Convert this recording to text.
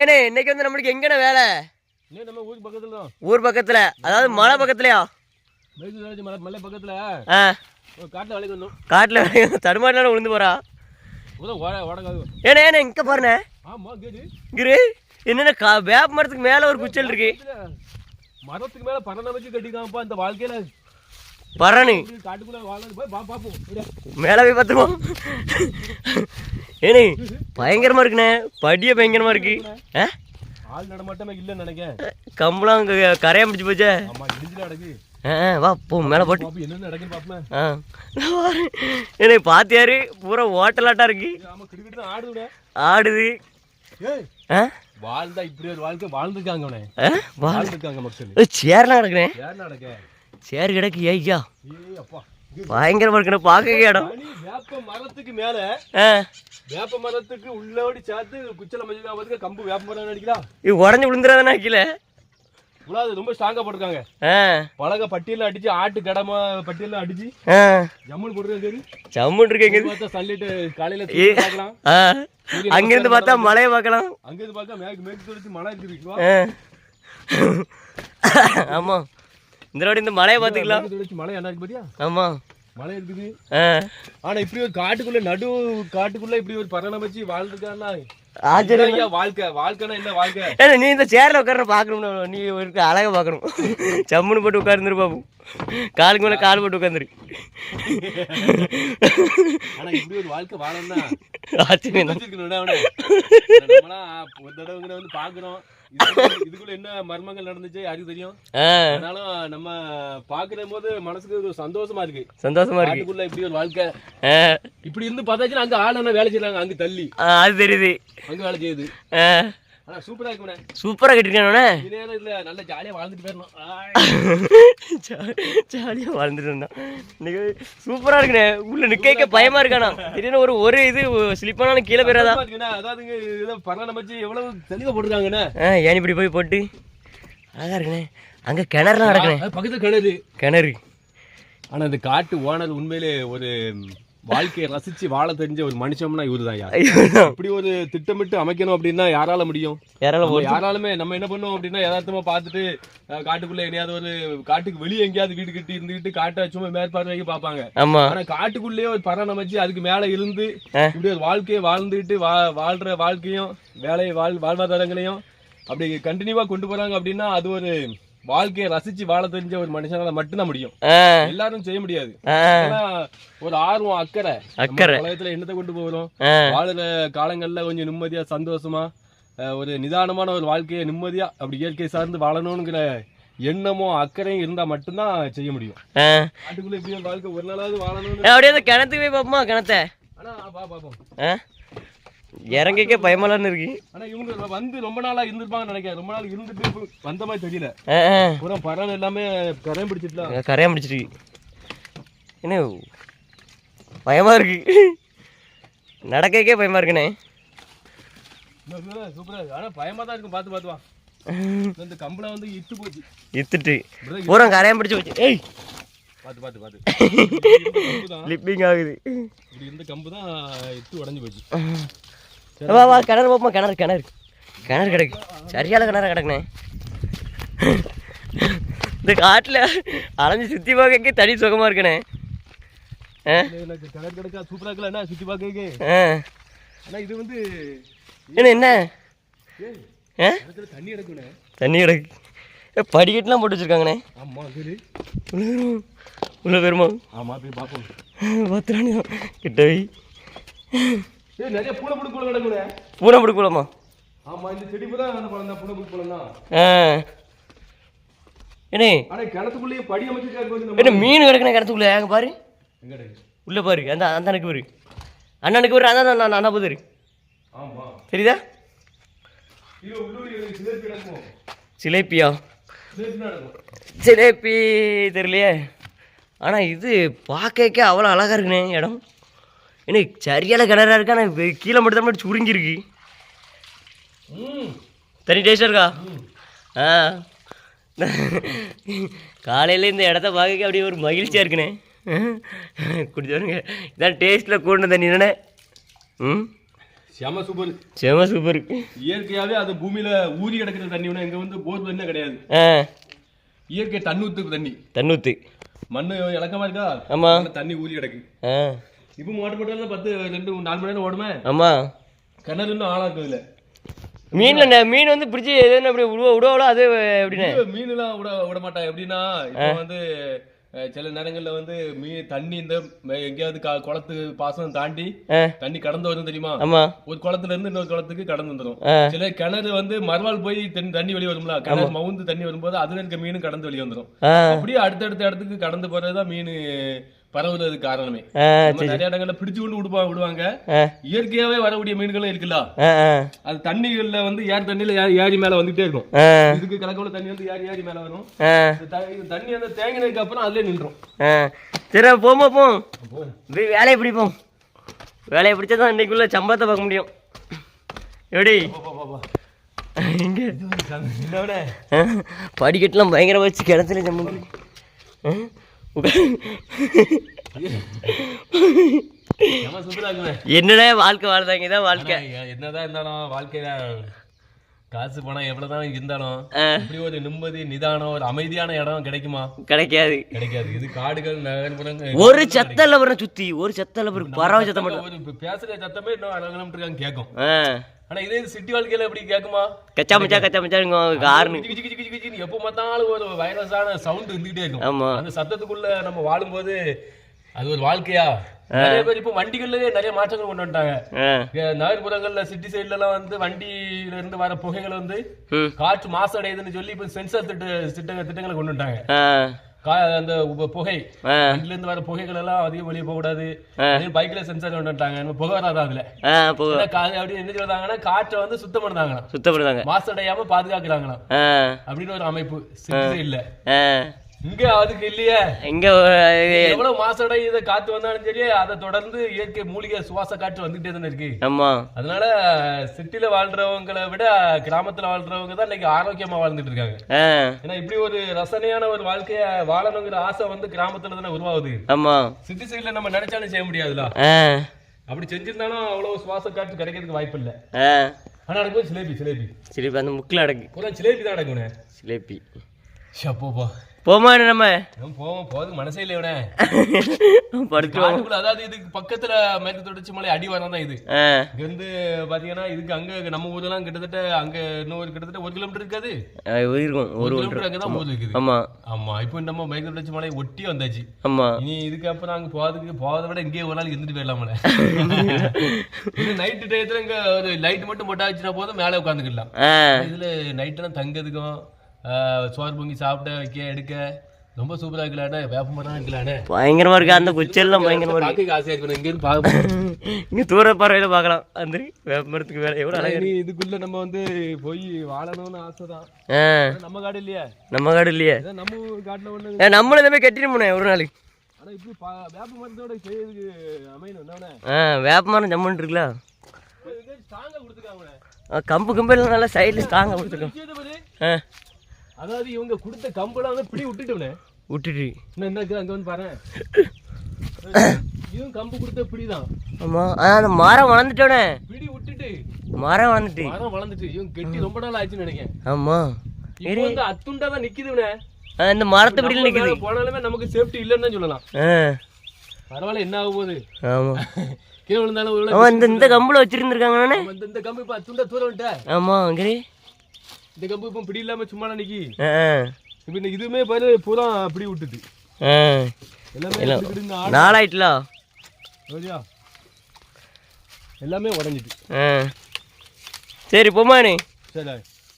ஏண்ணே இன்னைக்கு வந்து நம்மளுக்கு எங்கண்ணே வேலை? நம்ம ஊருக்கு பக்கத்துல தான் ஊர் பக்கத்துல. அதாவது மலை பக்கத்துலயா? மலை மலை பக்கத்துல. ஆ. காட்டுல வேலைக்கு வந்தோம். காட்டில் தடுமாட்டினால விழுந்து போறா? ஏண்ணே ஏண்ணே இங்க பாருண்ணே. ஆமா கேடு இரு. என்னென்ன கா வேப்ப மரத்துக்கு மேல ஒரு குச்சல் இருக்கு. மரத்துக்கு மேல பறனை வச்சு கட்டிக்காமப்பா இந்த வாழ்க்கையில. பரணு. மேலே போய் பார்த்துருவோம் ஏண்ணே பயங்கரமா இருக்குண்ணே. படிய பயங்கரமா இருக்கு. ஆள் நடமாட்டமே இல்லைன்னு நினைக்கேன் கம்பளம் கரையா முடிச்சு போச்சே வா போ மேலே போட்டு. நடக்குன்னு ஆ ஏண்ணே பாத்தியாரு? பூரா ஓட்டலாட்டா இருக்கு. ஆடுது. ஆ? வாழ்ந்தா இப்படி ஒரு வாழ்க்கை வாழ்ந்துருக்காங்க அவனே. வாழ்ந்துருக்காங்க மக்கள். சேர்லாம் சேர் கிடக்கு ஐயா. பயங்கரமா இருக்குண்ணே பார்க்க இடம். வேப்ப மரத்துக்கு மேல வேப்ப மரத்துக்கு உள்ளோடி சேர்த்து குச்சல மஞ்சள் கம்பு வேப்ப மரம் அடிக்கிறா இது உடஞ்சி விழுந்துடாதானே கீழே இவ்வளவு ரொம்ப ஸ்ட்ராங்கா போட்டிருக்காங்க. பழக பட்டியல அடிச்சு ஆட்டு கடமை பட்டியல அடிச்சு ஆ. ஜம்முன்னு போட்டுருக்காங்க சம்முன்னு இருக்கீங்க பார்த்தா சன்லைட் காலையில பார்க்கலாம். அங்கிருந்து பார்த்தா மலையை பார்க்கலாம். அங்க இருந்து பார்க்க மேற்கு மேற்கு தொடர்ச்சி மழை இருக்குது ஆமா. இந்த வாட்டி இந்த மலையை பார்த்துக்கலாம். மழை என்ன இருக்கு பாத்தியா? ஆமா. மழை இருக்குது. ஆனா இப்படி ஒரு காட்டுக்குள்ள நடு காட்டுக்குள்ள இப்படி ஒரு பரணம் வச்சு வாழ்ந்துருக்கான்னா நீ இந்த சேர்ல உட்கார பார்க்கணும் நீ இருக்க அழகா பார்க்கணும் சம்முன்னு போட்டு உட்கார்ந்துரு பாபு. காலுக்கு மேலே கால் போட்டு உட்காந்துரு ஆனா இப்படி ஒரு வாழ்க்கை வாழணும்னா ஒரு தடவை வந்து பாக்குறோம். இதுக்குள்ள- இதுக்குள்ள என்ன மர்மங்கள் நடந்துச்சு யாருக்கு தெரியும்? ஆனாலும் நம்ம பாக்குற போது மனசுக்கு ஒரு சந்தோஷமா இருக்கு. சந்தோஷமா இருக்கு. காட்டுக்குள்ள இப்படி ஒரு வாழ்க்கை. இப்படி இருந்து பார்த்தாச்சுன்னா அங்க ஆள் வேலை செய்யறாங்க அங்க தள்ளி. அது தெரியுது. அங்க வேலை செய்யுது. சூப்பரா இருக்குண்ணே சூப்பராக கட்டிருக்கானே இல்ல நல்ல ஜாலியா வாழ்ந்துட்டு போயிடணும். ஆய். ஜாலியாக வாழ்ந்துட்டு இருந்தான் இன்னைக்கு சூப்பராக இருக்குண்ணே. உள்ள நிக்க பயமா இருக்கானா? திடீர்னு ஒரு ஒரு இது ஸ்லிப்பானாலும் கீழே போயிடாதா. அதாவதுங்க இதை பரணம் வச்சு எவ்வளவு தெளிவா போட்டுருக்காங்கண்ணே. ஏன் இப்படி போய் போட்டு? அழகா இருக்குண்ணே. அங்கே கிணறுலாம் நடக்குண்ணே. அது பக்கத்துல கிணறு. கிணறு. ஆனா இந்த காட்டு ஓனர் உண்மையிலே ஒரு வாழ்க்கையை ரசிச்சு வாழ தெரிஞ்ச ஒரு மனுஷம்னா இவருதான் யார்? ஐயோ இப்படி ஒரு திட்டமிட்டு அமைக்கணும் அப்படின்னா யாரால முடியும்? யாரால யாராலுமே நம்ம என்ன பண்ணுவோம் அப்படின்னா யதார்த்தமா பார்த்துட்டு காட்டுக்குள்ள எங்கேயாவது ஒரு காட்டுக்கு வெளியே எங்கேயாவது வீடு கட்டி இருந்துகிட்டு காட்டை சும்மா மேற்பார்வைக்கு பார்ப்பாங்க. ஆனா காட்டுக்குள்ளேயே ஒரு பரணம் அமைச்சு அதுக்கு மேல இருந்து. இப்படி ஒரு வாழ்க்கையை வாழ்ந்துட்டு வாழ்ற வாழ்க்கையும் வேலை வாழ் வாழ்வாதாரங்களையும் அப்படி கண்டினியூவா கொண்டு போறாங்க அப்படின்னா அது ஒரு வாழ்க்கையை ரசிச்சு வாழ தெரிஞ்ச ஒரு மனுஷனால மட்டும்தான் முடியும். எல்லாரும் செய்ய முடியாது. ஒரு ஆர்வம் அக்கறை. அக்கறை. உலகத்துல என்னத்தை கொண்டு போகிறோம் வாழுற காலங்கள்ல கொஞ்சம் நிம்மதியா சந்தோஷமா ஒரு நிதானமான ஒரு வாழ்க்கையை நிம்மதியா அப்படி இயற்கை சார்ந்து வாழணுங்கிற எண்ணமும் அக்கறையும் இருந்தா மட்டும்தான் செய்ய முடியும். காட்டுக்குள்ள இப்படி ஒரு வாழ்க்கை ஒரு நாளாவது வாழணும்னு ஏ, அப்படியே கிணத்துக்கு போய் பார்ப்போமா கிணத்த? ஆனா பா பாப்போம். இறங்கிக்க பயமாலான்னு இருக்கு. ஆனா இவங்க வந்து ரொம்ப நாளா இருந்திருப்பாங்கன்னு நினைக்கிறேன். ரொம்ப நாள் இருந்துட்டு வந்த மாதிரி தெரியல. பூரா பறவை எல்லாமே கரையம் பிடிச்சிட்டுலாம் அங்க கரையா முடிச்சிருக்கு என்ன பயமா இருக்கு. நடக்கக்கே பயமா இருக்குண்ணே. சூப்பரா ஆனா பயமா தான் இருக்கும். பாத்து பாத்து வா. இந்த கம்பளம் வந்து இட்டு போச்சு. இத்துட்டு. பூரா கரையான் பிடிச்சி போச்சு. ஏய். இருந்த கம்பு தான் லிப்பிங் ஆகுது. இப்படி இருந்த கம்பு தான் இட்டு உடஞ்சு போச்சு. வா வா கிணறு பார்ப்போம் கிணறு கிணறு. கிணறு கிடக்கு. சரியான கிணறு கிடக்குண்ணே. இந்த காட்டில் அலைஞ்சு சுற்றி பார்க்க தனி சுகமாக இருக்குண்ணே. கிணறு கிடக்கா சூப்பரா இருக்கல என்ன சுத்தி பார்க்க ஆ. ஆனா இது வந்து என்ன என்ன? தண்ணி எடுக்கணும் தண்ணி கிடக்கு. படிக்கட்டுலாம் போட்டு வச்சுருக்காங்கண்ணே. ஆமா சரி. உள்ள வருமா உள்ள வருமா ஆமா போய் பாப்போம் பார்த்துறானே கிட்ட ஏய் நிறைய பூனை புடி பூனை கிடக்குனே பூனை பிடி போலாமா ஆமா இந்த செடி பூரா அந்த பழம் தான் பூனை புடி பழம் தான். ஆ. ஏண்ணே ஆனா கிணத்துக்குள்ளேயே படி அமைச்சிருக்காரு கொஞ்சம் என்ன மீன் கிடக்குண்ணே கிடத்துக்குள்ள அங்கே பாரு. உள்ள பாரு. அந்த அந்த அண்ணனுக்கு பாரு. அண்ணனுக்கு பாரு அதான் அண்ணா அண்ணா போதுரு ஆமா. தெரியுதா? சிலேப்பியா? சிலேப்பி தெரியலையே. ஆனால் இது பார்க்கக்க அவ்வளோ அழகாக இருக்குண்ணே இடம். எனக்கு சரியான கிணறா இருக்கு? வெ- கீழே மட்டும் தான் மட்டும் சுருங்கிருக்கு ம் தனி டேஸ்டாக இருக்கா ஆ. காலையில் இந்த இடத்த பார்க்க அப்படியே ஒரு மகிழ்ச்சியாக இருக்குண்ணே குடிச்சவருங்க இதான் டேஸ்ட்டில் கூண்டு தண்ணி. தானே ம்? செம சூப்பர் செம சூப்பர் இயற்கையாவே அது பூமியில ஊறி கிடக்கிற தண்ணி வேணா இங்க வந்து போர் தண்ணி கிடையாது. ஆ. இயற்கை தண்ணூத்து தண்ணி. தன்னூத்து மண்ணு இலக்கமா இருக்கா? ஆமா. நல்ல தண்ணி ஊறி கிடக்கு. ஆ. இப்போ மோட்டர் போட்டாலும் பத்து ரெண்டு நாலு மணி நேரம் ஓடுமே? ஆமா. கிணறு இன்னும் ஆளா இருக்கும் இல்ல மீன்ல மீன் வந்து பிடிச்சி எதுன்னு அப்படி விடுவா விடுவாளோ அது எப்படின்னு? மீன்லாம் விட விட மாட்டான் எப்படின்னா இப்போ வந்து சில நேரங்கள்ல வந்து மீன் தண்ணி இந்த எங்கேயாவது க- குளத்து பாசனம் தாண்டி தண்ணி கடந்து வரும் தெரியுமா? ஒரு குளத்துல இருந்து இன்னொரு குளத்துக்கு கடந்து வந்துடும் சில கிணறு வந்து மறுவாள் போய் தண்ணி தண்ணி வெளியே வரும்ல? கிணறு மவுந்து தண்ணி வரும்போது அதுல இருக்க மீனும் கடந்து வெளியே வந்துடும் அப்படியே அடுத்தடுத்த இடத்துக்கு கடந்து போறதுதான் மீன் பரவுறதுக்கு காரணமே. நிறைய இடங்கள்ல பிடிச்சு கொண்டு விடுவா விடுவாங்க. இயற்கையாவே வரக்கூடிய மீன்களும் இருக்குல்ல? அது தண்ணிகள்ல வந்து ஏர் தண்ணியில ஏ- ஏரி மேல வந்துட்டே இருக்கும். இதுக்கு கலக்கோல தண்ணி வந்து ஏரி ஏரி மேல வரும். தண்ணி வந்து தேங்கினதுக்கு அப்புறம் அதுலயே நின்றோம் சரி போமா போ. வேலையை பிடிப்போம். வேலையை பிடிச்சா இன்னைக்குள்ள சம்பளத்தை பார்க்க முடியும். எப்படி படிக்கட்டுலாம் பயங்கர வச்சு கிணத்துல சம்பளம் என்னடா வாழ்க்கை வாழ்ந்தாங்க இதான் வாழ்க்கை. என்னதான் இருந்தாலும் வாழ்க்கையில காசு பணம் எவ்வளவுதான் இருந்தாலும் இப்படி ஒரு நிம்மதி நிதானம் ஒரு அமைதியான இடம் கிடைக்குமா? கிடைக்காது. கிடைக்காது. இது காடுகள் நகர்ப்புறங்கள் ஒரு சத்தல்ல வர சுத்தி ஒரு சத்தல்ல வர பறவை சத்தம் மட்டும். பேசுற சத்தமே இன்னும் அரை கிலோமீட்டர் கேட்கும். ஆனா இதே சிட்டி வாழ்க்கையில எப்படி கேட்குமா கச்சா மச்சா கச்சா மச்சா காரணம். எப்ப பார்த்தாலும் ஒரு வைரஸான சவுண்ட் இருந்துகிட்டே இருக்கும். ஆமா. அந்த சத்தத்துக்குள்ள நம்ம வாழும்போது அது ஒரு வாழ்க்கையா? நிறைய பேர் இப்ப வண்டிகள்லயே நிறைய மாற்றங்கள் கொண்டு வந்துட்டாங்க. நகர்ப்புறங்கள்ல சிட்டி சைடுல எல்லாம் வந்து வண்டியில இருந்து வர புகைகள் வந்து காற்று மாசடையுதுன்னு சொல்லி இப்ப சென்சார் திட்ட திட்ட திட்டங்களை கொண்டு வந்துட்டாங்க. அந்த புகை. இருந்து வர புகைகள் எல்லாம் அதிகம் வெளியே போக கூடாது பைக்ல சென்சார் கொண்டு வந்துட்டாங்க நம்ம புகை வராது அதுல. அப்படி என்ன சொல்றாங்கன்னா காற்றை வந்து சுத்தம் பண்ணுறாங்களாம் சுத்தம் பண்ணுதாங்க. மாசடையாம பாதுகாக்கிறாங்களாம். அப்படின்னு ஒரு அமைப்பு. ஆ. இங்க அதுக்கு இல்லையே இங்க எவ்வளவு மாசடை இதை காத்து வந்தாலும் சரி அதை தொடர்ந்து இயற்கை மூலிகை சுவாச காற்று வந்துகிட்டே தானே இருக்கு. ஆமா. அதனால சிட்டில வாழ்றவங்களை விட கிராமத்துல வாழ்றவங்க தான் இன்னைக்கு ஆரோக்கியமா வாழ்ந்துட்டு இருக்காங்க. ஏன்னா இப்படி ஒரு ரசனையான ஒரு வாழ்க்கைய வாழணுங்கிற ஆசை வந்து கிராமத்துல தானே உருவாகுது. ஆமா. சிட்டி சைடுல நம்ம நினைச்சாலும் செய்ய முடியாதுல. அப்படி செஞ்சிருந்தாலும் அவ்வளவு சுவாச காற்று கிடைக்கிறதுக்கு வாய்ப்பு இல்ல. ஆனா எனக்கு சிலேபி சிலேபி. இப்ப அந்த முக்கில் அடக்கு சிலேபி தான் அடக்குனே சிலேபி. போமா நம்ம? போவோம் போறதுக்கு மனசே இல்லை இவனே. படுத்துவோம் அதாவது இதுக்கு பக்கத்துல மேற்கு தொடர்ச்சி மலை தான் இது. இங்க இருந்து பாத்தீங்கன்னா இதுக்கு அங்க நம்ம ஊர்லாம் கிட்டத்தட்ட அங்க இன்னொரு கிட்டத்தட்ட ஒரு கிலோமீட்டர் இருக்காது. இருக்கும் ஒரு கிலோமீட்டர் அங்கதான் ஊர் இருக்குது. ஆமா. ஆமா இப்போ நம்ம மேற்கு தொடர்ச்சி மலை ஒட்டி வந்தாச்சு. ஆமா. இனி இதுக்கு அப்புறம் அங்க போறதுக்கு போறதை விட இங்கேயே ஒரு நாள் இருந்துட்டு போயிடலாம்ல இது நைட்டு டயத்துல இங்க ஒரு லைட் மட்டும் போட்டாச்சுன்னா போதும் மேலே உட்காந்துக்கலாம் இதுல நைட்டெல்லாம் தங்கிறதுக்கும் ஆஹ், சோறு பொங்கி சாப்பிட வைக்க எடுக்க. ரொம்ப சூப்பரா இருக்கலானே வேப்ப மரம் இருக்கலானே பயங்கரமா இருக்கு அந்த குச்செல்லாம் பயங்கரமா இருக்கு. பார்க்க ஆசையா இருக்கு இங்க இருந்து பார்க்க இங்க தூர பறவையில பார்க்கலாம். அந்த வேப்பமரத்துக்கு வேலை எவ்வளவு அழகா இனி இதுக்குள்ள நம்ம வந்து போய் வாழணும்னு ஆசைதான். நம்ம காடு இல்லையா. நம்ம காடு இல்லையே. நம்ம காட்டுல ஒண்ணு இந்த மாதிரி கட்டிட்டு ஒரு நாள். ஆனா இப்படி வேப்ப மரத்தோட செய்யறதுக்கு அமையணும் என்னண்ணே ஆ வேப்ப மரம் ஜம்முன்னு இருக்குல்ல. கம்பு கம்பெல்லாம் நல்லா சைடில் ஸ்ட்ராங்காக கொடுத்துருக்கோம். ஆ. அதாவது இவங்க கொடுத்த கம்பெல்லாம் வந்து பிடி விட்டுட்டோம்னே விட்டுட்டு. இன்னும் என்ன அங்க வந்து பாரு. இதுவும் கம்பு கொடுத்த பிடிதான். ஆமாம் ஆ அந்த மரம் வளர்ந்துட்டோனே. பிடி விட்டுட்டு. மரம் வளர்ந்துட்டு. மரம் வளர்ந்துட்டு. இவங்க கெட்டி ரொம்ப நாள் ஆச்சுன்னு நினைக்கிறேன். ஆமாம் இப்போ வந்து அத்துண்டா தான் நிக்குதுவனே ஆ இந்த மரத்தை பிடியில் நிற்குது போனாலுமே நமக்கு சேஃப்டி இல்லைன்னு தான் சொல்லலாம் பரவாயில்ல என்ன ஆக போகுது? ஆமாம் கீழே விழுந்தாலும். ஆமாம் இந்த இந்த கம்பில் வச்சுருந்துருக்காங்கண்ணே இந்த கம்பு இப்போ அத்துண்டா தூரம் விட்ட ஆமாம் இங்கே இந்த கம்பு இப்போ பிடி இல்லாம சும்மா ஆ இப்போ இந்த இதுவுமே பாரு பூரா பிடி விட்டுட்டு ஆ. எல்லாமே நாளாயிட்டுல? ஆடியா எல்லாமே உடஞ்சிட்டு. சரி போமா நீ. சரி